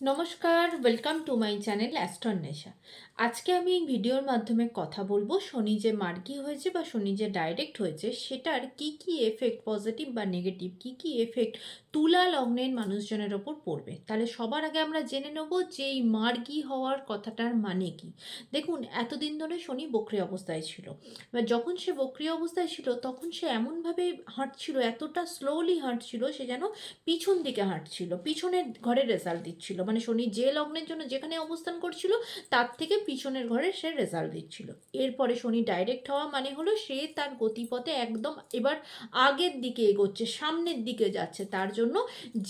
নমস্কার welcome to my channel Astronesha আজকে আমি এই ভিডিওর মাধ্যমে কথা বলব শনি যে মার্কি হয়েছে বা শনি যে ডাইরেক্ট হয়েছে সেটার কি কি এফেক্ট পজিটিভ বা নেগেটিভ কি কি এফেক্ট তুলা লগ্নের মানুষজনের ওপর পড়বে। তাহলে সবার আগে আমরা জেনে নেব যে এই মার্গী হওয়ার কথাটার মানে কি। দেখুন, এতদিন ধরে শনি বক্রি অবস্থায় ছিল। এবার যখন সে বক্রি অবস্থায় ছিল, তখন সে এমনভাবে হাঁটছিল, এতটা স্লোলি হাঁটছিল, সে যেন পিছন দিকে হাঁটছিল, পিছনের ঘরে রেজাল্ট দিচ্ছিল। মানে শনি যে লগ্নের জন্য যেখানে অবস্থান করছিল, তার থেকে পিছনের ঘরে সে রেজাল্ট দিচ্ছিল। এরপরে শনি ডাইরেক্ট হওয়া মানে হলো সে তার গতিপথে একদম এবার আগের দিকে এগোচ্ছে, সামনের দিকে যাচ্ছে। তার জন্য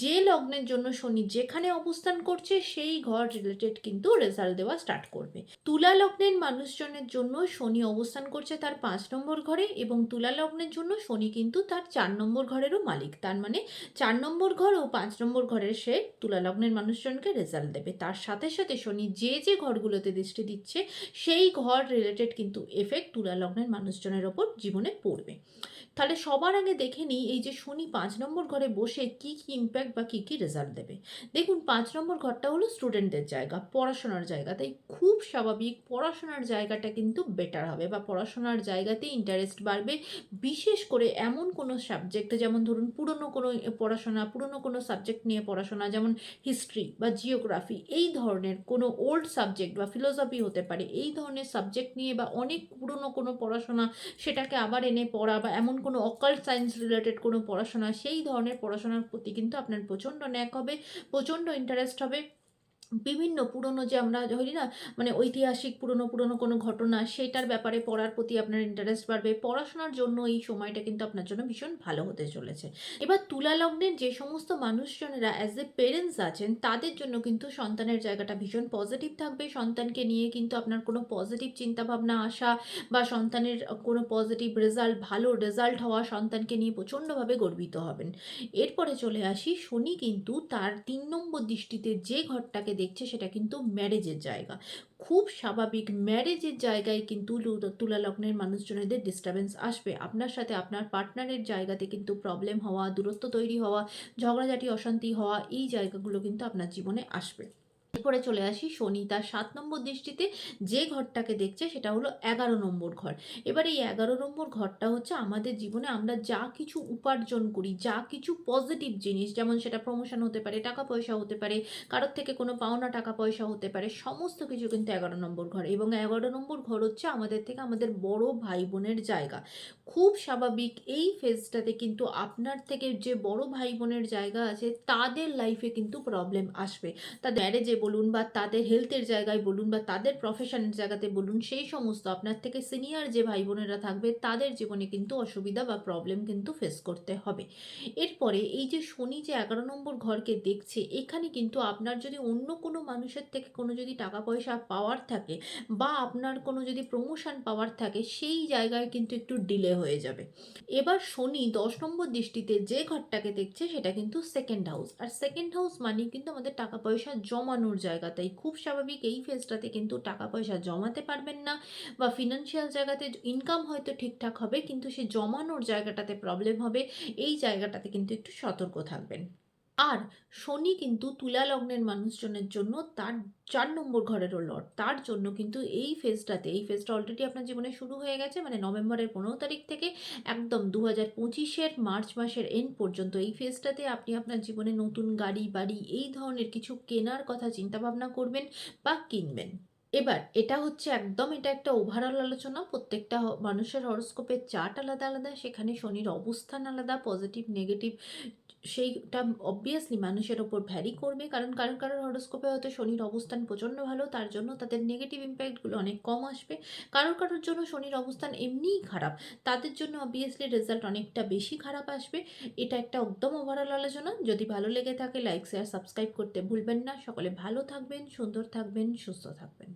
যে লগ্নের জন্য শনি যেখানে অবস্থান করছে, সেই ঘর রিলেটেড কিন্তু রেজাল্ট দেওয়া স্টার্ট করবে। তুলা লগ্নের মানুষজনের জন্য শনি অবস্থান করছে তার পাঁচ নম্বর ঘরে এবং তুলা লগ্নের জন্য শনি কিন্তু তার চার নম্বর ঘরেরও মালিক। তার মানে চার নম্বর ঘর ও পাঁচ নম্বর ঘরের সে তুলা লগ্নের মানুষজনকে রেজাল্ট দেবে। তার সাথে সাথে শনি যে যে ঘরগুলোতে দৃষ্টি দিচ্ছে, সেই ঘর রিলেটেড কিন্তু এফেক্ট তুলা লগ্নের মানুষজনের ওপর জীবনে পড়বে। তাহলে সবার আগে দেখে নিই এই যে শনি পাঁচ নম্বর ঘরে বসে কি কি ইম্প্যাক্ট বা কী কী রেজাল্ট দেবে। দেখুন, পাঁচ নম্বর ঘরটা হলো স্টুডেন্টদের জায়গা, পড়াশোনার জায়গা। তাই খুব স্বাভাবিক পড়াশোনার জায়গাটা কিন্তু বেটার হবে বা পড়াশোনার জায়গাতে ইন্টারেস্ট বাড়বে। বিশেষ করে এমন কোনো সাবজেক্টে যেমন ধরুন পুরনো কোনো পড়াশোনা, পুরনো কোনো সাবজেক্ট নিয়ে পড়াশোনা, যেমন হিস্ট্রি বা জিওগ্রাফি এই ধরনের কোনো ওল্ড সাবজেক্ট বা ফিলোসফি হতে পারে, এই ধরনের সাবজেক্ট নিয়ে বা অনেক পুরনো কোনো পড়াশোনা, সেটাকে আবার এনে পড়া বা এমন কোনো অকাল্ট সায়েন্স রিলেটেড কোনো পড়াশোনা, সেই ধরনের পড়াশোনার প্রতি কিন্তু আপনার প্রচণ্ড ন্যাক হবে, প্রচণ্ড ইন্টারেস্ট হবে। বিভিন্ন পুরনো যে আমরা হই না মানে ঐতিহাসিক পুরনো পুরনো কোনো ঘটনা, সেটার ব্যাপারে পড়ার প্রতি আপনার ইন্টারেস্ট বাড়বে। পড়াশোনার জন্য এই সময়টা কিন্তু আপনার জন্য ভীষণ ভালো হতে চলেছে। এবার তুলা লগ্নের যে সমস্ত মানুষজনেরা অ্যাজ এ পেরেন্টস আছেন, তাদের জন্য কিন্তু সন্তানের জায়গাটা ভীষণ পজিটিভ থাকবে। সন্তানকে নিয়ে কিন্তু আপনার কোনো পজিটিভ চিন্তাভাবনা আসা বা সন্তানের কোনো পজিটিভ রেজাল্ট ভালো রেজাল্ট হওয়া সন্তানকে নিয়ে প্রচণ্ডভাবে গর্বিত হবেন। এরপরে চলে আসি, শনি কিন্তু তার তিন নম্বর দৃষ্টিতে যে ঘরটাকে দেখছে সেটা কিন্তু ম্যারেজের জায়গা। খুব স্বাভাবিক ম্যারেজের জায়গায় কিন্তু তুলা লগ্নের মানুষজনেদের ডিস্টারবেন্স আসবে। আপনার সাথে আপনার পার্টনারের জায়গাতে কিন্তু প্রবলেম হওয়া, দূরত্ব তৈরি হওয়া, ঝগড়াঝাটি, অশান্তি হওয়া, এই জায়গাগুলো কিন্তু আপনার জীবনে আসবে। এরপরে চলে আসি। শনি তার সাত নম্বর দৃষ্টিতে যে ঘরটাকে দেখছে সেটা হলো এগারো নম্বর ঘর। এবার এই এগারো নম্বর ঘরটা হচ্ছে আমাদের জীবনে আমরা যা কিছু উপার্জন করি, যা কিছু পজিটিভ জিনিস, যেমন সেটা প্রমোশন হতে পারে, টাকা পয়সা হতে পারে, কারোর থেকে কোনো পাওনা টাকা পয়সা হতে পারে, সমস্ত কিছু কিন্তু এগারো নম্বর ঘর। এবং এগারো নম্বর ঘর হচ্ছে আমাদের থেকে আমাদের বড় ভাই বোনের জায়গা। খুব স্বাভাবিক এই ফেজটাতে কিন্তু আপনার থেকে যে বড় ভাই বোনের জায়গা আছে, তাদের লাইফে কিন্তু প্রবলেম আসবে। তাদের ম্যারেজে বলুন বা তাদের হেলথের জায়গায় বলুন বা তাদের প্রফেশনের জায়গাতে বলুন, সেই সমস্ত আপনার থেকে সিনিয়র যে ভাই বোনেরা থাকবে, তাদের জীবনে কিন্তু অসুবিধা বা প্রবলেম কিন্তু ফেস করতে হবে। এরপরে এই যে শনি যে এগারো নম্বর ঘরকে দেখছে, এখানে কিন্তু আপনার যদি অন্য কোনো মানুষের থেকে কোনো যদি টাকা পয়সা পাওয়ার থাকে বা আপনার কোনো যদি প্রমোশন পাওয়ার থাকে, সেই জায়গায় কিন্তু একটু ডিলে হয়ে যাবে। এবার শনি দশ নম্বর দৃষ্টিতে যে ঘরটাকে দেখছে, সেটা কিন্তু সেকেন্ড হাউস আর সেকেন্ড হাউস মানে কিন্তু আমাদের টাকা পয়সা জমানোর জায়গা তাই খুব স্বাভাবিক এই ফেজটাতে কিন্তু টাকা পয়সা জমাতে পারবেন না বা ফিনান্সিয়াল জায়গাতে ইনকাম হয়তো ঠিকঠাক হবে, কিন্তু সে জমানোর জায়গাটাতে প্রবলেম হবে, এই জায়গাটাতে কিন্তু একটু সতর্ক থাকবেন। আর শনি কিন্তু তুলা লগ্নের মানুষজনের জন্য তার চার নম্বর ঘরেরও লর্ড। তার জন্য কিন্তু এই ফেজটাতে, এই ফেজটা অলরেডি আপনার জীবনে শুরু হয়ে গেছে মানে নভেম্বরের পনেরো তারিখ থেকে একদম দু হাজার পঁচিশের মার্চ মাসের এন্ড পর্যন্ত এই ফেজটাতে আপনি আপনার জীবনে নতুন গাড়ি, বাড়ি, এই ধরনের কিছু কেনার কথা চিন্তাভাবনা করবেন বা কিনবেন। এবার এটা হচ্ছে একদম এটা একটা ওভারঅল আলোচনা। প্রত্যেকটা মানুষের হরস্কোপের চার্ট আলাদা আলাদা, সেখানে শনির অবস্থান আলাদা পজিটিভ নেগেটিভ সেইটা অবভিয়াসলি মানুষের ওপর ভ্যারি করবে। কারণ কারণ কারোর হরস্কোপে হয়তো শনির অবস্থান প্রচণ্ড ভালো, তার জন্য তাদের নেগেটিভ ইম্প্যাক্টগুলো অনেক কম আসবে। কারোর কারোর জন্য শনির অবস্থান এমনিই খারাপ, তাদের জন্য অবভিয়াসলি রেজাল্ট অনেকটা বেশি খারাপ আসবে। এটা একটা একদম ওভারঅল আলোচনা। যদি ভালো লেগে থাকে লাইক শেয়ার সাবস্ক্রাইব করতে ভুলবেন না। সকলে ভালো থাকবেন, সুন্দর থাকবেন, সুস্থ থাকবেন।